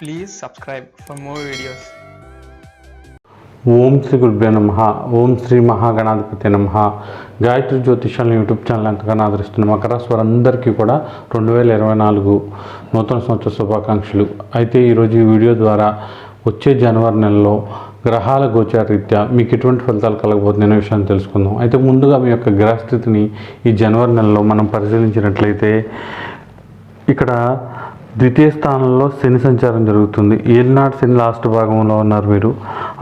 Please subscribe for more videos ఓం శ్రీ గురుభ్యో నమ. ఓం శ్రీ మహాగణాధిపతి నమ. గాయత్రి జ్యోతిషాలను యూట్యూబ్ ఛానల్ ఎంతగానో ఆదరిస్తున్న మకర స్వరందరికీ కూడా రెండు వేల ఇరవై నాలుగు నూతన సంవత్సర శుభాకాంక్షలు. అయితే ఈరోజు ఈ వీడియో ద్వారా వచ్చే జనవరి నెలలో గ్రహాల గోచార రీత్యా మీకు ఎటువంటి ఫలితాలు కలగబోతుంది అనే విషయాన్ని తెలుసుకుందాం. అయితే ముందుగా మీ యొక్క గ్రహస్థితిని ఈ జనవరి నెలలో మనం పరిశీలించినట్లయితే ఇక్కడ ద్వితీయ స్థానంలో శని సంచారం జరుగుతుంది. ఏలినాడు శని లాస్ట్ భాగంలో ఉన్నారు మీరు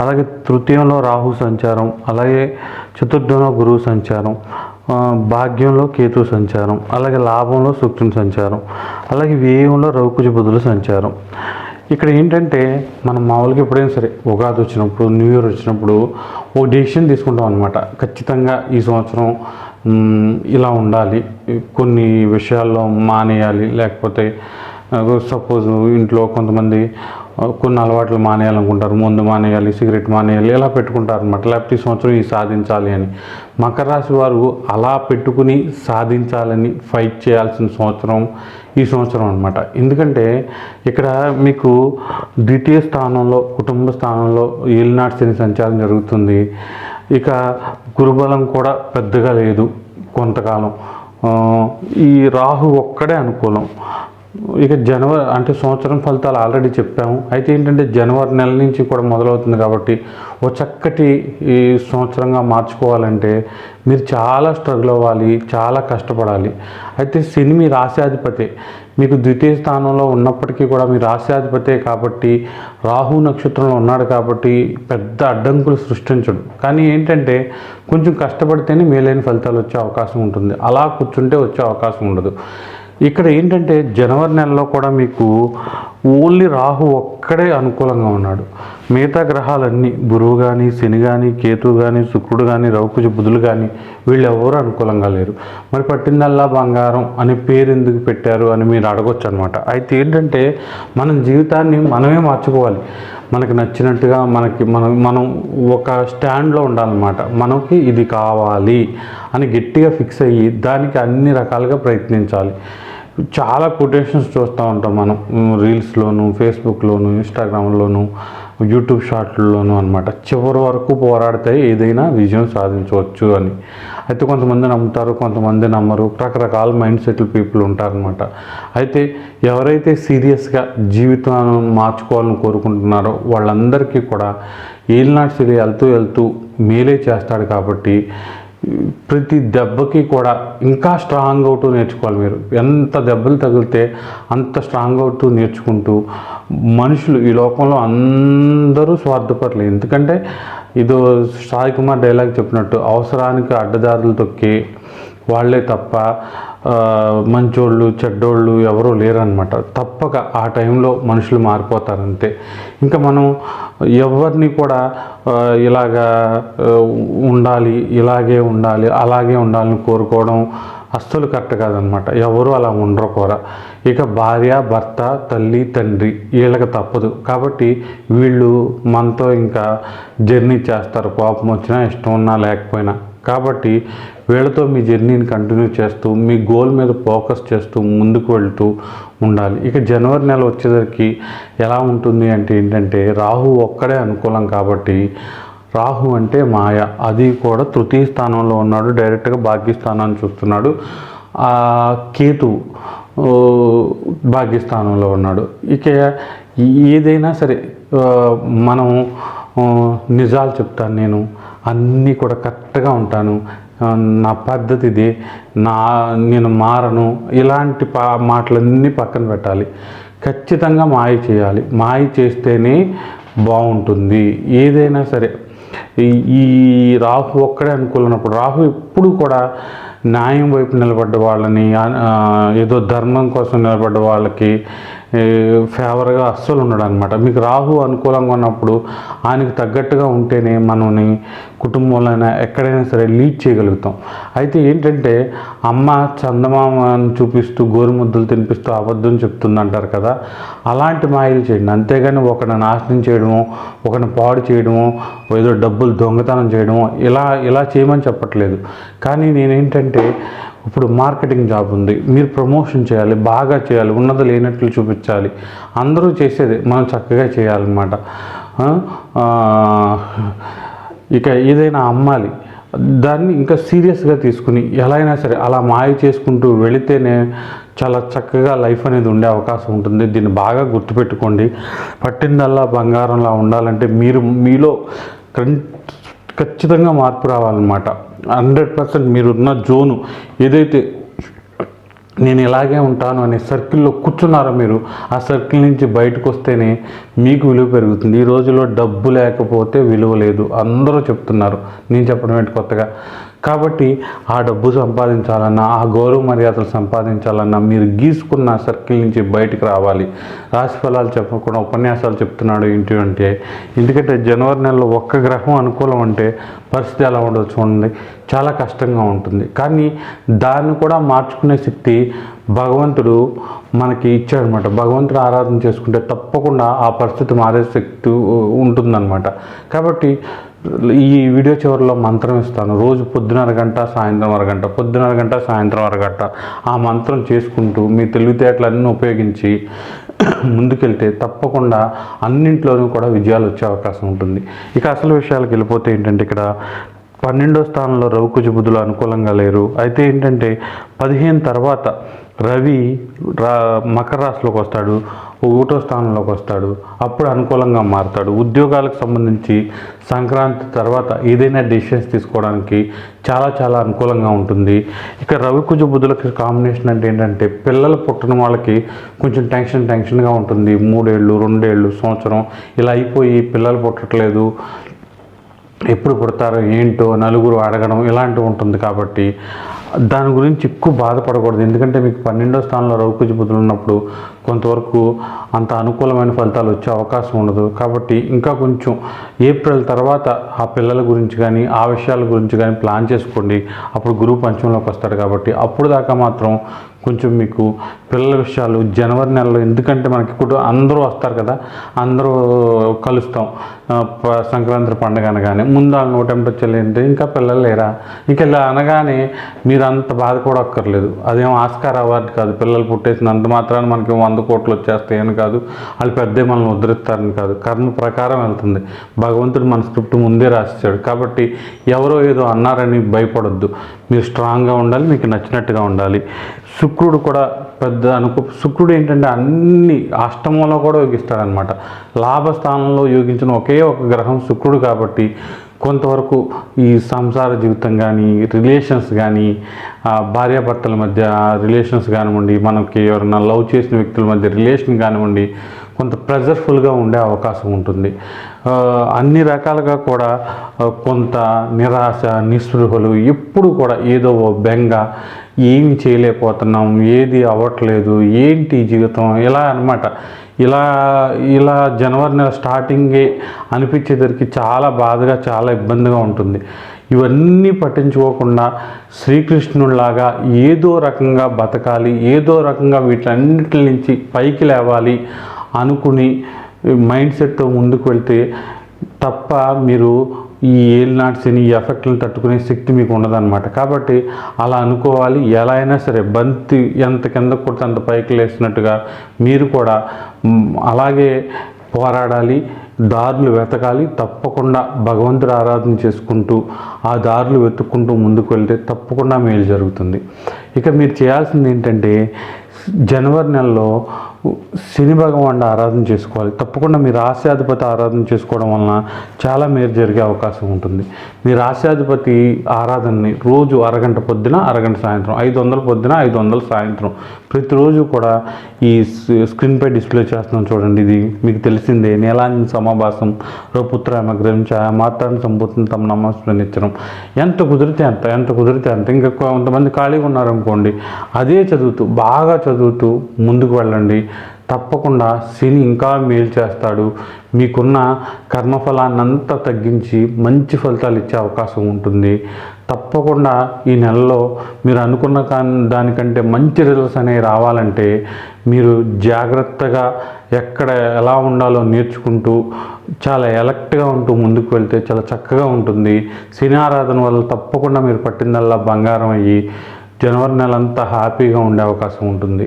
అలాగే తృతీయంలో రాహు సంచారం అలాగే చతుర్థంలో గురువు సంచారం భాగ్యంలో కేతు సంచారం అలాగే లాభంలో శుక్రుని సంచారం అలాగే వ్యయంలో రౌకుజ బుధుల సంచారం. ఇక్కడ ఏంటంటే మనం మామూలుగా ఎప్పుడైనా సరే ఉగాది వచ్చినప్పుడు న్యూ ఇయర్ వచ్చినప్పుడు ఓ డెసిషన్ తీసుకుంటాం అనమాట ఖచ్చితంగా ఈ సంవత్సరం ఇలా ఉండాలి. కొన్ని విషయాల్లో మానేయాలి. లేకపోతే సపోజ్ ఇంట్లో కొంతమంది కొన్ని అలవాట్లు మానేయాలనుకుంటారు. ముందు మానేయాలి సిగరెట్ మానేయాలి ఇలా పెట్టుకుంటారు అనమాట లేకపోతే ఈ సంవత్సరం ఇది సాధించాలి అని. మకర రాశి వారు అలా పెట్టుకుని సాధించాలని ఫైట్ చేయాల్సిన సంవత్సరం ఈ సంవత్సరం అనమాట ఎందుకంటే ఇక్కడ మీకు ద్వితీయ స్థానంలో కుటుంబ స్థానంలో ఏలినాటి శని సంచారం జరుగుతుంది. ఇక గురుబలం కూడా పెద్దగా లేదు కొంతకాలం. ఈ రాహు ఒక్కడే అనుకూలం. ఇక జనవరి అంటే సంవత్సరం ఫలితాలు ఆల్రెడీ చెప్పాము. అయితే ఏంటంటే జనవరి నెల నుంచి కూడా మొదలవుతుంది కాబట్టి ఓ చక్కటి ఈ సంవత్సరంగా మార్చుకోవాలంటే మీరు చాలా స్ట్రగుల్ అవ్వాలి చాలా కష్టపడాలి. అయితే శని మీ రాశ్యాధిపతి. మీకు ద్వితీయ స్థానంలో ఉన్నప్పటికీ కూడా మీ రాశ్యాధిపతే కాబట్టి రాహు నక్షత్రంలో ఉన్నాడు కాబట్టి పెద్ద అడ్డంకులు సృష్టించడు. కానీ ఏంటంటే కొంచెం కష్టపడితేనే మేలైన ఫలితాలు వచ్చే అవకాశం ఉంటుంది. అలా కూర్చుంటే వచ్చే అవకాశం ఉండదు. ఇక్కడ ఏంటంటే జనవరి నెలలో కూడా మీకు ఓన్లీ రాహు ఒక్కడే అనుకూలంగా ఉన్నాడు. మిగతా గ్రహాలన్నీ గురువు కానీ శని కానీ కేతు కానీ శుక్రుడు కానీ రౌకుజ బుధులు కానీ వీళ్ళు ఎవరు అనుకూలంగా లేరు. మరి పట్టిందల్లా బంగారం అనే పేరు ఎందుకు పెట్టారు అని మీరు అడగొచ్చు అనమాట అయితే ఏంటంటే మనం జీవితాన్ని మనమే మార్చుకోవాలి. మనకి నచ్చినట్టుగా మనకి మనం మనం ఒక స్టాండ్లో ఉండాలన్నమాట. మనకి ఇది కావాలి అని గట్టిగా ఫిక్స్ అయ్యి దానికి అన్ని రకాలుగా ప్రయత్నించాలి. చాలా కొటేషన్స్ చూస్తూ ఉంటాం మనం. రీల్స్లోను ఫేస్బుక్లోను ఇన్స్టాగ్రామ్లోను యూట్యూబ్ షార్ట్లలోను అనమాట చివరి వరకు పోరాడితే ఏదైనా విజయం సాధించవచ్చు అని. అయితే కొంతమంది నమ్ముతారు కొంతమంది నమ్మరు. రకరకాల మైండ్ సెట్లు పీపుల్ ఉంటారనమాట అయితే ఎవరైతే సీరియస్గా జీవితాన్ని మార్చుకోవాలని కోరుకుంటున్నారో వాళ్ళందరికీ కూడా ఏలినాటి సిరి వెళ్తూ వెళ్తూ మేలే చేస్తాడు కాబట్టి ప్రతి దెబ్బకి కూడా ఇంకా స్ట్రాంగ్ అవుతూ నేర్చుకోవాలి మీరు. ఎంత దెబ్బలు తగిలితే అంత స్ట్రాంగ్ అవుతూ నేర్చుకుంటూ మనుషులు ఈ లోకంలో అందరూ స్వార్థపడలేదు ఎందుకంటే ఇదో సాయి కుమార్ డైలాగ్ చెప్పినట్టు అవసరానికి అడ్డదారులు తొక్కి వాళ్ళే తప్ప మంచోళ్ళు చెడ్డోళ్ళు ఎవరూ లేరనమాట తప్పక ఆ టైంలో మనుషులు మారిపోతారంతే. ఇంకా మనం ఎవరిని కూడా ఇలాగా ఉండాలి ఇలాగే ఉండాలి అలాగే ఉండాలని కోరుకోవడం అస్సలు కరెక్ట్ కాదనమాట ఎవరు అలా ఉండరు కూడా ఇక భార్య భర్త తల్లి తండ్రి వీళ్ళకి తప్పదు. కాబట్టి వీళ్ళు మనతో ఇంకా జర్నీ చేస్తారు. కోపం వచ్చినా ఇష్టం ఉన్నా లేకపోయినా. కాబట్టి వీళ్ళతో మీ జర్నీని కంటిన్యూ చేస్తూ మీ గోల్ మీద ఫోకస్ చేస్తూ ముందుకు వెళ్తూ ఉండాలి. ఇక జనవరి నెల వచ్చేసరికి ఎలా ఉంటుంది అంటే ఏంటంటే రాహు ఒక్కడే అనుకూలం కాబట్టి రాహు అంటే మాయ. అది కూడా తృతీయ స్థానంలో ఉన్నాడు డైరెక్ట్గా భాగ్యస్థానాన్ని చూస్తున్నాడు. కేతు భాగ్యస్థానంలో ఉన్నాడు. ఇక ఏదైనా సరే మనం నిజాలు చెప్తాను నేను అన్నీ కూడా కరెక్ట్గా ఉంటాను. నా పద్ధతి ఇది నా నేను మారను ఇలాంటి పా మాటలన్నీ పక్కన పెట్టాలి. ఖచ్చితంగా మాయ చేయాలి. మాయ చేస్తేనే బాగుంటుంది. ఏదైనా సరే. ఈ ఈ రాహు ఒక్కడే అనుకూలన్నప్పుడు రాహు ఎప్పుడు కూడా న్యాయం వైపు నిలబడ్డ వాళ్ళని ఏదో ధర్మం కోసం నిలబడ్డ వాళ్ళకి ఫేవర్గా అస్సలు ఉండడం అనమాట మీకు రాహు అనుకూలంగా ఉన్నప్పుడు ఆయనకు తగ్గట్టుగా ఉంటేనే మనని కుటుంబంలో ఎక్కడైనా సరే లీడ్ చేయగలుగుతాం. అయితే ఏంటంటే అమ్మ చందమామను చూపిస్తూ గోరుముద్దలు తినిపిస్తూ అబద్ధం చెప్తుంది అంటారు కదా అలాంటి మాయలు చేయండి. అంతేగాని ఒకరిని నాశనం చేయడము ఒకరిని పాడు చేయడము ఏదో డబ్బులు దొంగతనం చేయడము ఇలా ఇలా చేయమని చెప్పట్లేదు. కానీ నేనేంటంటే ఇప్పుడు మార్కెటింగ్ జాబ్ ఉంది. మీరు ప్రమోషన్ చేయాలి బాగా చేయాలి ఉన్నది లేనట్లు చూపించాలి. అందరూ చేసేది మనం చక్కగా చేయాలన్నమాట. ఇక ఏదైనా అమ్మాలి దాన్ని ఇంకా సీరియస్గా తీసుకుని ఎలా అయినా సరే అలా మాయ చేసుకుంటూ వెళితేనే చాలా చక్కగా లైఫ్ అనేది ఉండే అవకాశం ఉంటుంది. దీన్ని బాగా గుర్తుపెట్టుకోండి. పట్టిందల్లా బంగారంలా ఉండాలంటే మీరు మీలో ఖచ్చితంగా మార్పు రావాలన్నమాట. హండ్రెడ్ పర్సెంట్ మీరున్న జోను ఏదైతే నేను ఇలాగే ఉంటాను అనే సర్కిల్లో కూర్చున్నారో మీరు ఆ సర్కిల్ నుంచి బయటకు వస్తేనే మీకు విలువ పెరుగుతుంది. ఈ రోజుల్లో డబ్బు లేకపోతే విలువ లేదు. అందరూ చెప్తున్నారు. నేను చెప్పడం ఏంటి కొత్తగా? కాబట్టి ఆ డబ్బు సంపాదించాలన్నా ఆ గౌరవ మర్యాదలు సంపాదించాలన్నా మీరు గీసుకున్న సర్కిల్ నుంచి బయటకు రావాలి. రాశి ఫలాలు చెప్పకుండా ఉపన్యాసాలు చెప్తున్నాడు ఏంటి అంటే ఎందుకంటే జనవరి నెలలో ఒక్క గ్రహం అనుకూలం అంటే పరిస్థితి ఎలా ఉండదు చూడండి. చాలా కష్టంగా ఉంటుంది. కానీ దాన్ని కూడా మార్చుకునే శక్తి భగవంతుడు మనకి ఇచ్చాడనమాట. భగవంతుడు ఆరాధన చేసుకుంటే తప్పకుండా ఆ పరిస్థితి మారే శక్తి ఉంటుందన్నమాట. కాబట్టి ఈ వీడియో చివరిలో మంత్రం ఇస్తాను. రోజు పొద్దున అరగంట సాయంత్రం అరగంట పొద్దున అరగంట సాయంత్రం అరగంట ఆ మంత్రం చేసుకుంటూ మీ తెలివితేటలన్నీ ఉపయోగించి ముందుకెళ్తే తప్పకుండా అన్నింట్లోనూ కూడా విజయాలు వచ్చే అవకాశం ఉంటుంది. ఇక అసలు విషయాలకు వెళ్ళిపోతే ఏంటంటే ఇక్కడ పన్నెండో స్థానంలో రవికుజ బుధులు అనుకూలంగా లేరు. అయితే ఏంటంటే పదిహేను తర్వాత రవి రా మకర రాశిలోకి వస్తాడు. ఒకటో స్థానంలోకి వస్తాడు. అప్పుడు అనుకూలంగా మారుతాడు. ఉద్యోగాలకు సంబంధించి సంక్రాంతి తర్వాత ఏదైనా డెసిషన్స్ తీసుకోవడానికి చాలా చాలా అనుకూలంగా ఉంటుంది. ఇక రవికుజ బుధులకి కాంబినేషన్ అంటే ఏంటంటే పిల్లలు పుట్టిన వాళ్ళకి కొంచెం టెన్షన్ టెన్షన్గా ఉంటుంది. మూడేళ్ళు రెండేళ్ళు సంవత్సరం ఇలా అయిపోయి పిల్లలు పుట్టట్లేదు. ఎప్పుడు పుడతారో ఏంటో నలుగురు అడగడం ఇలాంటివి ఉంటుంది కాబట్టి దాని గురించి ఎక్కువ బాధపడకూడదు. ఎందుకంటే మీకు పన్నెండో స్థానంలో రౌకుజ బుద్ధులు ఉన్నప్పుడు కొంతవరకు అంత అనుకూలమైన ఫలితాలు వచ్చే అవకాశం ఉండదు. కాబట్టి ఇంకా కొంచెం ఏప్రిల్ తర్వాత ఆ పిల్లల గురించి కానీ ఆ విషయాల గురించి కానీ ప్లాన్ చేసుకోండి. అప్పుడు గురువు పంచంలోకి వస్తాడు కాబట్టి అప్పుడు దాకా మాత్రం కొంచెం మీకు పిల్లల విషయాలు జనవరి నెలలో ఎందుకంటే మనకి కుటుంబ అందరూ వస్తారు కదా అందరూ కలుస్తాం. సంక్రాంతి పండుగ అనగానే. ముందు వాళ్ళు నూట ఎనభై చెల్లింటే ఇంకా పిల్లలు లేరా? ఇంకా ఇలా అనగానే మీరు అంత బాధ కూడా అక్కర్లేదు. అదేం ఆస్కార్ అవార్డు కాదు. పిల్లలు పుట్టేసినంత మాత్రాన మనకి వంద కోట్లు వచ్చేస్తాయని కాదు. వాళ్ళు పెద్ద మనల్ని ఉద్ధరిస్తారని కాదు. కర్మ ప్రకారం వెళ్తుంది. భగవంతుడు మన స్క్రిప్ట్ ముందే రాసిచ్చాడు. కాబట్టి ఎవరో ఏదో అన్నారని భయపడొద్దు. మీరు స్ట్రాంగ్గా ఉండాలి మీకు నచ్చినట్టుగా ఉండాలి. శుక్రుడు కూడా పెద్ద అనుకో శుక్రుడు ఏంటంటే అన్ని అష్టమంలో కూడా యోగిస్తాడనమాట. లాభస్థానంలో యోగించిన ఒకే ఒక గ్రహం శుక్రుడు కాబట్టి కొంతవరకు ఈ సంసార జీవితం కానీ రిలేషన్స్ కానీ భార్యాభర్తల మధ్య రిలేషన్స్ కానివ్వండి మనకి ఎవరైనా లవ్ చేసిన వ్యక్తుల మధ్య రిలేషన్ కానివ్వండి కొంత ప్రెజర్ఫుల్గా ఉండే అవకాశం ఉంటుంది. అన్ని రకాలుగా కూడా కొంత నిరాశ నిస్పృహలు ఎప్పుడు కూడా ఏదో బెంగ ఏమి చేయలేకపోతున్నాం ఏది అవ్వట్లేదు ఏంటి జీవితం ఇలా అన్నమాట. ఇలా ఇలా జనవరి నెల స్టార్టింగే అనిపించేసరికి చాలా బాధగా చాలా ఇబ్బందిగా ఉంటుంది. ఇవన్నీ పట్టించుకోకుండా శ్రీకృష్ణుడిలాగా ఏదో రకంగా బతకాలి ఏదో రకంగా వీటన్నిటి నుంచి పైకి లేవాలి అనుకుని మైండ్ సెట్తో ముందుకు వెళ్తే తప్ప మీరు ఈ ఏలినాటి శని ఈ ఎఫెక్ట్లను తట్టుకునే శక్తి మీకు ఉండదన్నమాట. కాబట్టి అలా అనుకోవాలి. ఎలా అయినా సరే బంతి ఎంత కింద కొడితే అంత పైకి లేసినట్టుగా మీరు కూడా అలాగే పోరాడాలి. దారులు వెతకాలి. తప్పకుండా భగవంతుడు ఆరాధన చేసుకుంటూ ఆ దారులు వెతుక్కుంటూ ముందుకు వెళ్తే తప్పకుండా మేలు జరుగుతుంది. ఇక మీరు చేయాల్సింది ఏంటంటే జనవరి నెలలో శని భగవానుడు ఆరాధన చేసుకోవాలి. తప్పకుండా మీ రాశ్యాధిపతి ఆరాధన చేసుకోవడం వలన చాలా మేలు జరిగే అవకాశం ఉంటుంది. మీ రాశ్యాధిపతి ఆరాధనని రోజు అరగంట పొద్దున అరగంట సాయంత్రం ఐదు వందల పొద్దున ఐదు వందల సాయంత్రం. ప్రతిరోజు కూడా ఈ స్క్రీన్పై డిస్ప్లే చేస్తున్నాం చూడండి. ఇది మీకు తెలిసిందే. నీలాంజన సమాభాసం రఘుపుత్ర గ్రహించ మాత్రాన్ని సంపూర్ణ తమ నమస్కరించడం ఎంత కుదిరితే అంత ఎంత కుదిరితే అంత. ఇంకా కొంతమంది ఖాళీగా ఉన్నారనుకోండి అదే చదువుతూ బాగా చదువుతూ ముందుకు వెళ్ళండి. తప్పకుండా శని ఇంకా మేలు చేస్తాడు. మీకున్న కర్మఫలాన్నంతా తగ్గించి మంచి ఫలితాలు ఇచ్చే అవకాశం ఉంటుంది. తప్పకుండా ఈ నెలలో మీరు అనుకున్న దానికంటే మంచి రిజల్ట్స్ అనేవి రావాలంటే మీరు జాగ్రత్తగా ఎక్కడ ఎలా ఉండాలో నేర్చుకుంటూ చాలా ఎలక్ట్గా ఉంటూ ముందుకు వెళ్తే చాలా చక్కగా ఉంటుంది. శని ఆరాధన వల్ల తప్పకుండా మీరు పట్టిందల్లా బంగారం అయ్యి జనవరి నెల అంతా హ్యాపీగా ఉండే అవకాశం ఉంటుంది.